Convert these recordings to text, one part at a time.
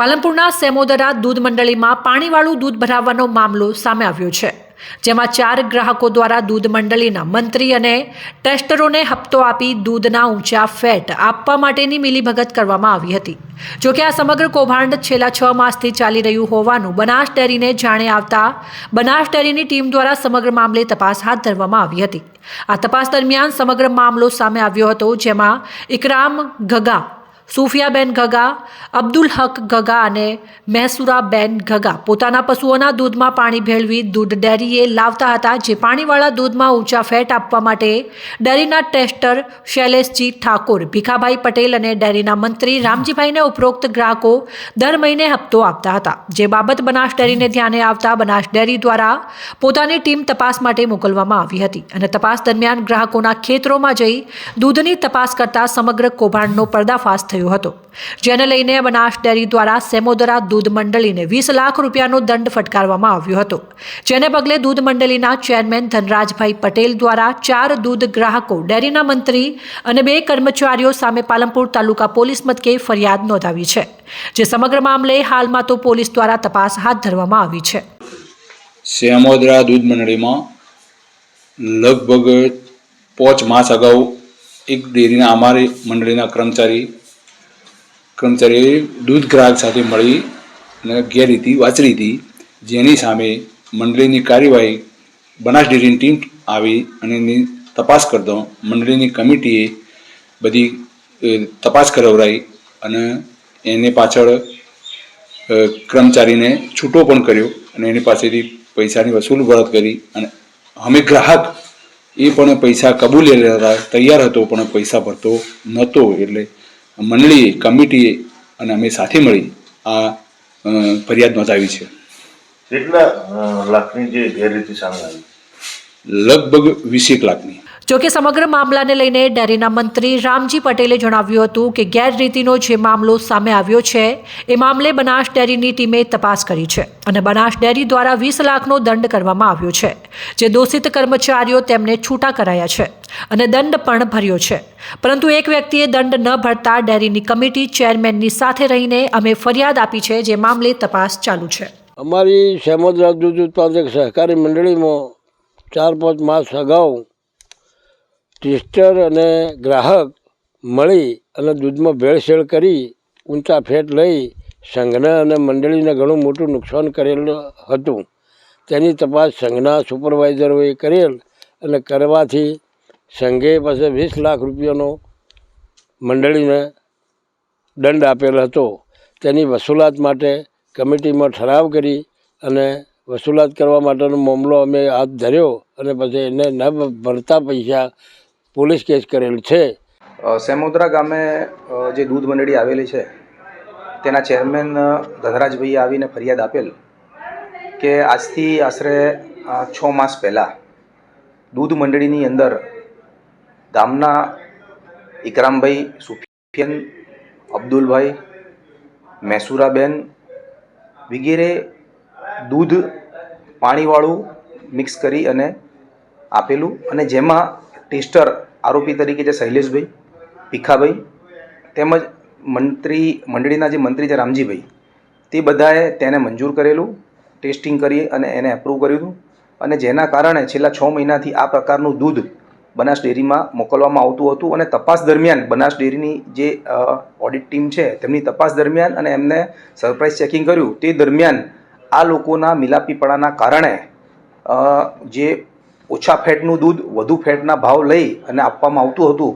પાલનપુરના સેમોદરા દૂધ મંડળીમાં પાણીવાળું દૂધ ભરાવવાનો મામલો સામે આવ્યો છે, જેમાં ચાર ગ્રાહકો દ્વારા દૂધ મંડળીના મંત્રી અને ટેસ્ટરોને હપ્તો આપી દૂધના ઊંચા ફેટ આપવા માટેની મિલીભગત કરવામાં આવી હતી. જોકે આ સમગ્ર કૌભાંડ છેલ્લા છ માસથી ચાલી રહ્યું હોવાનું બનાસ ડેરીને જાણે આવતા બનાસ ડેરીની ટીમ દ્વારા સમગ્ર મામલે તપાસ હાથ ધરવામાં આવી હતી. આ તપાસ દરમિયાન સમગ્ર મામલો સામે આવ્યો હતો, જેમાં ઇકરામ ગગા સુફિયાબેન ગગા, અબ્દુલ હક ગગા અને મહેસુરાબેન ગગા પોતાના પશુઓના દૂધમાં પાણી ભેળવી દૂધ ડેરીએ લાવતા હતા, જે પાણીવાળા દૂધમાં ઊંચા ફેટ આપવા માટે ડેરીના ટેસ્ટર શૈલેષજી ઠાકોર, ભીખાભાઈ પટેલ અને ડેરીના મંત્રી રામજીભાઈને ઉપરોક્ત ગ્રાહકો દર મહિને હપ્તો આપતા હતા. જે બાબત બનાસ ડેરીને ધ્યાને આવતા બનાસ ડેરી દ્વારા પોતાની ટીમ તપાસ માટે મોકલવામાં આવી હતી અને તપાસ દરમિયાન ગ્રાહકોના ખેતરોમાં જઈ દૂધની તપાસ કરતા સમગ્ર કૌભાંડનો પર્દાફાશ થયો. હતો. જેને લઈને બનાસ ડેરી દ્વારા સેમોદરા દૂધ મંડળીને વીસ લાખ રૂપિયાનો દંડ ફટકારવામાં આવ્યો હતો. જેને પગલે દૂધ મંડળીના ચેરમેન ધનરાજભાઈ પટેલ દ્વારા ચાર દૂધ ગ્રાહકો ડેરીના મંત્રી અને બે કર્મચારીઓ સામે પાલનપુર તાલુકા પોલીસ મથકે ફરિયાદ નોંધાવી છે. જે સમગ્ર મામલે હાલમાં તો પોલીસ દ્વારા તપાસ હાથ ધરવામાં આવી છે. શ્યામોદરા દૂધ મંડળીમાં લગભગ પાંચ માસ અગાઉ એક ડેરીના અમારી મંડળીના કર્મચારી કર્મચારીએ દૂધ ગ્રાહક સાથે મળી અને ગેરરીતિ વાંચરી હતી જેની સામે મંડળીની કાર્યવાહી બનાસ ડેરીની ટીમ આવી અને એની તપાસ કરતો મંડળીની કમિટીએ બધી તપાસ કરાવરાઈ અને એને પાછળ કર્મચારીને છૂટો પણ કર્યો અને એની પાસેથી પૈસાની વસૂલ ભરત કરી અને અમે ગ્રાહક એ પણ પૈસા કબૂલી લેતા તૈયાર હતો પણ પૈસા ભરતો નહોતો એટલે મંડળીએ કમિટીએ અને અમે સાથે મળી આ ફરિયાદ નોંધાવી છે. કેટલા લાખની જે ગેરરીતિ સામે આવી? લગભગ વીસેક લાખની. જોકે સમગ્ર મામલાને લઈને ડેરીના મંત્રી રામજી પટેલે જણાવ્યું હતું કે ગેરરીતિનો જે મામલો સામે આવ્યો છે, એ મામલે બનાસ ડેરીની ટીમે તપાસ કરી છે અને બનાસ ડેરી દ્વારા વીસ લાખનો દંડ કરવામાં આવ્યો છે, જે દોષિત કર્મચારીઓ તેમને છૂટા કરાયા છે અને દંડ પણ ભર્યો છે. પરંતુ એક વ્યક્તિએ દંડ ન ભરતા ડેરીની કમિટી ચેરમેનની સાથે રહીને અમે ફરિયાદ આપી છે, જે મામલે તપાસ ચાલુ છે. અમારી સેમોદરા દૂધ ઉત્પાદક સહકારી મંડળીમાં ચાર પાંચ માસ અગાઉ ટેસ્ટર અને ગ્રાહક મળી અને દૂધમાં ભેળસેળ કરી, ઊંચા ફેટ લઈ સંઘના અને મંડળીને ઘણું મોટું નુકસાન કરેલું હતું. તેની તપાસ સંઘના સુપરવાઇઝરોએ કરેલ અને કરવાથી સંઘે પાસે વીસ લાખ રૂપિયાનો મંડળીને દંડ આપેલ હતો. તેની વસૂલાત માટે કમિટીમાં ઠરાવ કરી અને વસૂલાત કરવા માટેનો મામલો અમે હાથ ધર્યો અને પછી એને ન ભરતા પૈસા પોલીસ કેસ કરેલ છે. સેમોદરા ગામે જે દૂધ મંડળી આવેલી છે, તેના ચેરમેન ધનરાજભાઈએ આવીને ફરિયાદ આપેલ કે આજથી આશરે છ માસ પહેલાં દૂધ મંડળીની અંદર ગામના ઇકરામભાઈ સુફિયન, અબ્દુલભાઈ, મૈસુરાબેન વગેરે દૂધ પાણીવાળું મિક્સ કરી અને આપેલું અને જેમાં ટેસ્ટર આરોપી તરીકે જે શૈલેષભાઈ, ભીખાભાઈ, તેમજ મંત્રી, મંડળીના જે મંત્રી છે રામજીભાઈ, તે બધાએ તેને મંજૂર કરેલું, ટેસ્ટિંગ કરી અને એને એપ્રૂવ કર્યું હતું. અને જેના કારણે છેલ્લા છ મહિનાથી આ પ્રકારનું દૂધ બનાસ ડેરીમાં મોકલવામાં આવતું હતું અને તપાસ દરમિયાન બનાસ ડેરીની જે ઓડિટ ટીમ છે, તેમની તપાસ દરમિયાન અને એમને સરપ્રાઇઝ ચેકિંગ કર્યું. તે દરમિયાન આ લોકોના મિલાપીપણાના કારણે જે ઓછા ફેટનું દૂધ, વધુ ફેટના ભાવ લઈ અને આપવામાં આવતું હતું,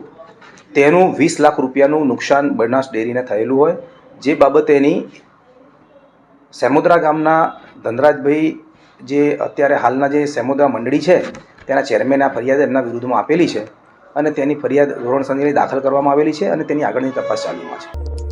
તેનું વીસ લાખ રૂપિયાનું નુકસાન બનાસ ડેરીને થયેલું હોય. જે બાબતેની સેમોદરા ગામના ધનરાજભાઈ જે અત્યારે હાલના જે સેમોદરા મંડળી છે, તેના ચેરમેને આ ફરિયાદ એમના વિરુદ્ધમાં આપેલી છે અને તેની ફરિયાદ ધોરણસરની દાખલ કરવામાં આવેલી છે અને તેની આગળની તપાસ ચાલુમાં છે.